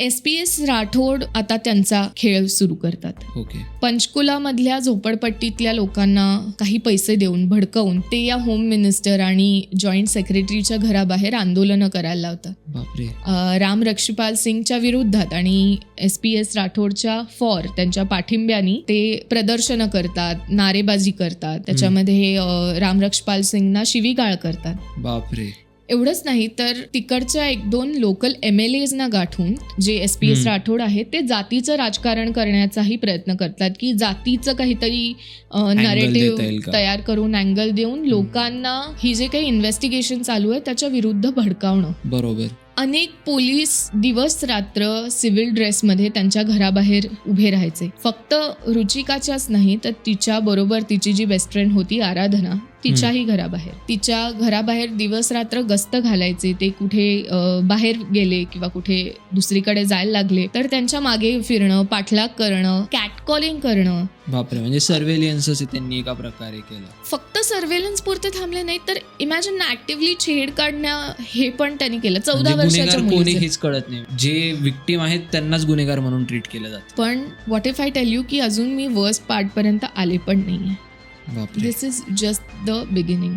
S P S Rathod आता त्यांचा खेळ सुरू करतात. ओके. पंचकुलामधल्या झोपडपट्टीतल्या लोकांना काही पैसे देऊन भडकवून ते या होम मिनिस्टर आणि जॉईंट सेक्रेटरीच्या घराबाहेर आंदोलनं करायला लावतात. राम रक्षपाल सिंगच्या विरोधात आणि एस पी एस राठोडच्या फॉर त्यांच्या पाठिंब्यानी ते प्रदर्शनं करतात नारेबाजी करतात. त्याच्यामध्ये राम रक्षपाल सिंगना शिवीगाळ करतात. बापरे. एवढंच नाही तर तिकडच्या एक दोन लोकल एम एल एजना गाठून जे एस पी एस. राठोड आहेत ते जातीचं राजकारण करण्याचाही प्रयत्न करतात की जातीचं काहीतरी नरेटिव्ह? तयार करून अँगल देऊन लोकांना ही जे काही इन्व्हेस्टिगेशन चालू आहे त्याच्या विरुद्ध भडकावणं बरोबर अनेक पोलीस दिवस रात्र सिव्हिल ड्रेसमध्ये त्यांच्या घराबाहेर उभे राहायचे. फक्त रुचिकाच्याच नाही तर तिच्या बरोबर तिची जी बेस्ट फ्रेंड होती आराधना तिच्याही घराबाहेर. तिच्या घराबाहेर दिवस रात्र गस्त घालायचे ते कुठे बाहेर गेले किंवा कुठे दुसरीकडे जायला लागले तर त्यांच्या मागे फिरणं पाठलाग करणं कॅटकॉलिंग करणं. बापरे म्हणजे सर्वेलियन्सच त्यांनी एका प्रकारे केलं. फक्त सर्वेलन्स पुरते थांबले नाही तर इमॅजिन ऍक्टिव्हली छेड काढण्या हे पण त्यांनी केलं. चौदा म्हणजे वर्षाच्या कोणी मुलीचं. हेच कळत नाही. जे विक्टीम आहेत त्यांनाच गुन्हेगार म्हणून ट्रीट केलं जातं. पण what if I tell you की अजून मी वर्स्ट पार्ट पर्यंत आले पण नाहीये? बापरे. This is just the beginning